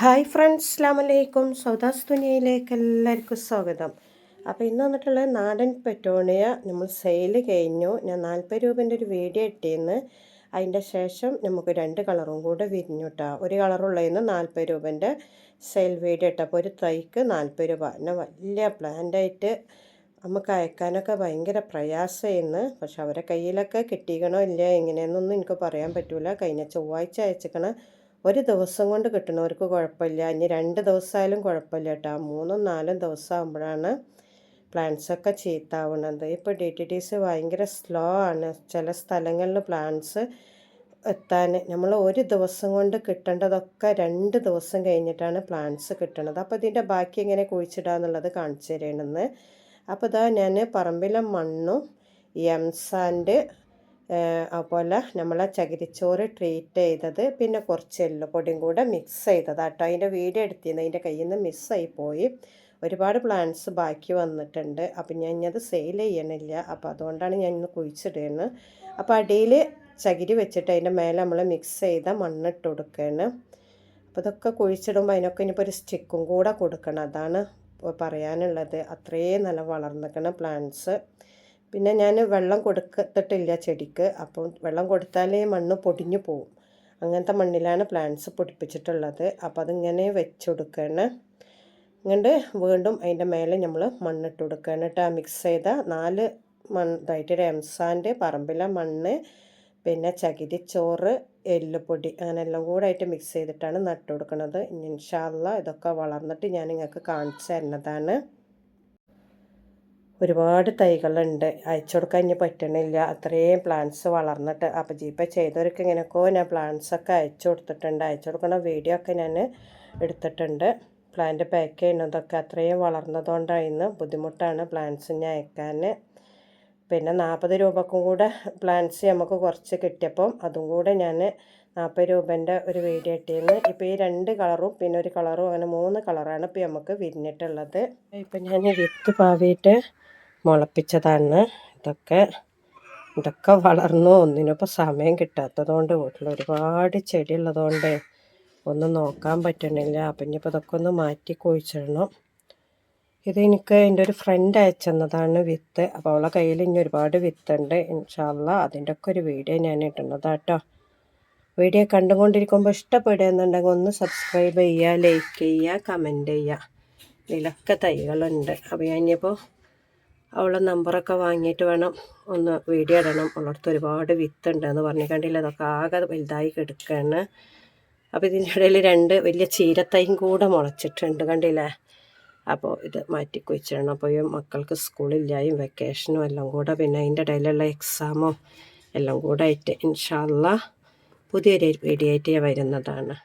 Hi friends അസ്ലാമലൈക്കും സൗദാസ് ദുനിയയിലേക്ക് എല്ലാവർക്കും സ്വാഗതം. അപ്പോൾ ഇന്ന് വന്നിട്ടുള്ള നാടൻ പെറ്റോണിയ നമ്മൾ സെയിൽ കഴിഞ്ഞു. ഞാൻ നാൽപ്പത് രൂപേന്റെ ഒരു വീഡിയോ ഇട്ടിന്ന് അതിന്റെ ശേഷം നമുക്ക് രണ്ട് കളറും കൂടെ വിരിഞ്ഞുട്ടാ ഒരു കളറുള്ളതിന് നാൽപ്പത് രൂപേന്റെ സെയിൽ വീഡിയോ ഇട്ടപ്പോൾ ഒരു തൈക്ക് നാൽപ്പത് രൂപ. എന്നെ വലിയ പ്ലാന്റായിട്ട് നമുക്ക് അയക്കാനൊക്കെ ഭയങ്കര പ്രയാസമായിരുന്നു. പക്ഷെ അവരെ കയ്യിലൊക്കെ കിട്ടിക്കണോ ഇല്ല എങ്ങനെയെന്നൊന്നും എനിക്ക് പറയാൻ പറ്റില്ല കഴിഞ്ഞ ചൊവ്വാഴ്ച അയച്ചിക്കണ ഒരു ദിവസം കൊണ്ട് കിട്ടുന്നവർക്ക് കുഴപ്പമില്ല. ഇനി രണ്ട് ദിവസമായാലും കുഴപ്പമില്ല കേട്ടോ. മൂന്നും നാലും ദിവസം ആകുമ്പോഴാണ് പ്ലാന്റ്സൊക്കെ ചീത്താവുന്നത് ഇപ്പോൾ ഡി ടി ടി സി ഭയങ്കര സ്ലോ ആണ്. ചില സ്ഥലങ്ങളിൽ പ്ലാന്റ്സ് എത്താൻ നമ്മൾ ഒരു ദിവസം കൊണ്ട് കിട്ടേണ്ടതൊക്കെ രണ്ട് ദിവസം കഴിഞ്ഞിട്ടാണ് പ്ലാന്റ്സ് കിട്ടണത്. അപ്പോൾ ഇതിന്റെ ബാക്കി എങ്ങനെ കുഴിച്ചിടുക എന്നുള്ളത് കാണിച്ചു തരണമെന്ന് അപ്പോൾ ഇതാ ഞാൻ പറമ്പിലെ മണ്ണും എംസാൻഡ് അതുപോലെ നമ്മൾ ചകിരിച്ചോറ് ട്രീറ്റ് ചെയ്തത് പിന്നെ കുറച്ച് എല്ലുപൊടിയും കൂടെ മിക്സ് ചെയ്തത് കേട്ടോ അതിന്റെ വീഡിയോ എടുത്തിരുന്നു അതിന്റെ കയ്യിൽ നിന്ന് മിസ്സായി പോയി. ഒരുപാട് പ്ലാന്റ്സ് ബാക്കി വന്നിട്ടുണ്ട്. അപ്പം ഞാൻ അത് സെയിൽ ചെയ്യണില്ല. അപ്പോൾ അതുകൊണ്ടാണ് ഞാൻ ഇന്ന് കുഴിച്ചിടുന്നത് അപ്പോൾ അടിയിൽ ചകിരി വെച്ചിട്ട് അതിന്റെ മേലെ നമ്മൾ മിക്സ് ചെയ്ത മണ്ണിട്ട് കൊടുക്കുകയാണ് അപ്പോൾ ഇതൊക്കെ കുഴിച്ചിടുമ്പോൾ അതിനൊക്കെ ഇനിയിപ്പോൾ ഒരു സ്റ്റിക്കും കൂടെ കൊടുക്കണം. അതാണ് പറയാനുള്ളത്. അത്രയും നല്ല വളർന്നിരിക്കണം പ്ലാന്റ്സ് പിന്നെ ഞാൻ വെള്ളം കൊടുത്തിട്ടില്ല ചെടിക്ക്. അപ്പോൾ വെള്ളം കൊടുത്താലേ മണ്ണ് പൊടിഞ്ഞു പോവും. അങ്ങനത്തെ മണ്ണിലാണ് പ്ലാന്റ്സ് പൊടിപ്പിച്ചിട്ടുള്ളത്. അപ്പോൾ അതിങ്ങനെ വെച്ച് അങ്ങോട്ട് വീണ്ടും അതിന്റെ മേലെ നമ്മൾ മണ്ണിട്ട് കൊടുക്കുകയാണ് കേട്ടോ. മിക്സ് ചെയ്ത നാല് മണ്ണ് ഇതായിട്ട് രംസാന്റെ പറമ്പിലെ മണ്ണ് പിന്നെ ചകിരിച്ചോറ് എല്ലുപൊടി അങ്ങനെ എല്ലാം കൂടെ ആയിട്ട് മിക്സ് ചെയ്തിട്ടാണ് നട്ടു കൊടുക്കുന്നത് ഇൻഷാല്ല ഇതൊക്കെ വളർന്നിട്ട് ഞാൻ നിങ്ങൾക്ക് കാണിച്ചു തരുന്നതാണ്. ഒരുപാട് തൈകളുണ്ട്. അയച്ചു കൊടുക്കാൻ ഇനി പറ്റണില്ല. അത്രയും പ്ലാന്റ്സ് വളർന്നിട്ട്. അപ്പോൾ ജീപ്പ ചെയ്തവർക്ക് ഇങ്ങനെയൊക്കെ ഞാൻ പ്ലാന്റ്സൊക്കെ അയച്ചു കൊടുത്തിട്ടുണ്ട്. അയച്ചു കൊടുക്കുന്ന വീഡിയോ ഒക്കെ ഞാൻ എടുത്തിട്ടുണ്ട്. പ്ലാന്റ് പാക്ക് ചെയ്യുന്നതൊക്കെ അത്രയും വളർന്നതുകൊണ്ടായിരുന്നു ബുദ്ധിമുട്ടാണ് പ്ലാന്റ്സിന് അയക്കാൻ. പിന്നെ നാൽപ്പത് രൂപക്കും കൂടെ പ്ലാന്റ്സ് നമുക്ക് കുറച്ച് കിട്ടിയപ്പം അതും കൂടെ ഞാൻ നാൽപ്പത് രൂപേന്റെ ഒരു വീഡിയോ ഇട്ടിരുന്നു ഇപ്പോൾ ഈ രണ്ട് കളറും പിന്നെ ഒരു കളറും അങ്ങനെ മൂന്ന് കളറാണ് ഇപ്പോൾ നമുക്ക് വിരിഞ്ഞിട്ടുള്ളത്. ഇപ്പം ഞാൻ വിത്ത് പാവിയിട്ട് മുളപ്പിച്ചതാണ്. ഇതൊക്കെ ഇതൊക്കെ വളർന്നു. ഒന്നിനിപ്പോൾ സമയം കിട്ടാത്തതുകൊണ്ട് വീട്ടിൽ ഒരുപാട് ചെടി ഉള്ളതുകൊണ്ട് ഒന്നും നോക്കാൻ പറ്റണില്ല അപ്പം ഇനിയിപ്പോൾ ഇതൊക്കെ ഒന്ന് മാറ്റി കുഴിച്ചിടണം. ഇത് എനിക്ക് എന്റെ ഒരു ഫ്രണ്ട് അയച്ചെന്നതാണ് വിത്ത്. അപ്പോൾ അവളെ കയ്യിൽ ഇനി ഒരുപാട് വിത്തുണ്ട്. ഇൻഷാല്ല അതിന്റെ ഒക്കെ ഒരു വീഡിയോ ഞാൻ ഇടുന്നതാട്ടോ വീഡിയോ കണ്ടുകൊണ്ടിരിക്കുമ്പോൾ ഇഷ്ടപ്പെടുകയെന്നുണ്ടെങ്കിൽ ഒന്ന് സബ്സ്ക്രൈബ് ചെയ്യുക ലൈക്ക് ചെയ്യുക കമന്റ് ചെയ്യുക. ഇതിലൊക്കെ തൈകളുണ്ട്. അപ്പോൾ ഞാനിപ്പോൾ അവളെ നമ്പറൊക്കെ വാങ്ങിയിട്ട് വേണം ഒന്ന് വീഡിയോ ഇടണം. അവളടുത്ത് ഒരുപാട് വിത്തുണ്ട് എന്ന് പറഞ്ഞു അതൊക്കെ ആകെ വലുതായി കിടക്കുകയാണ് അപ്പോൾ ഇതിന്റെ ഇടയിൽ രണ്ട് വലിയ ചീരത്തൈയും കൂടെ മുളച്ചിട്ടുണ്ട് കണ്ടില്ലേ? അപ്പോൾ ഇത് മാറ്റി കുഴിച്ചിടണം. അപ്പോൾ മക്കൾക്ക് സ്കൂളില്ലായും വെക്കേഷനും എല്ലാം കൂടെ പിന്നെ അതിന്റെ ഇടയിലുള്ള എക്സാമും എല്ലാം കൂടെ ആയിട്ട് ഇൻഷാല്ല പുതിയൊരു വീഡിയോ ആയിട്ട് വരുന്നതാണ്.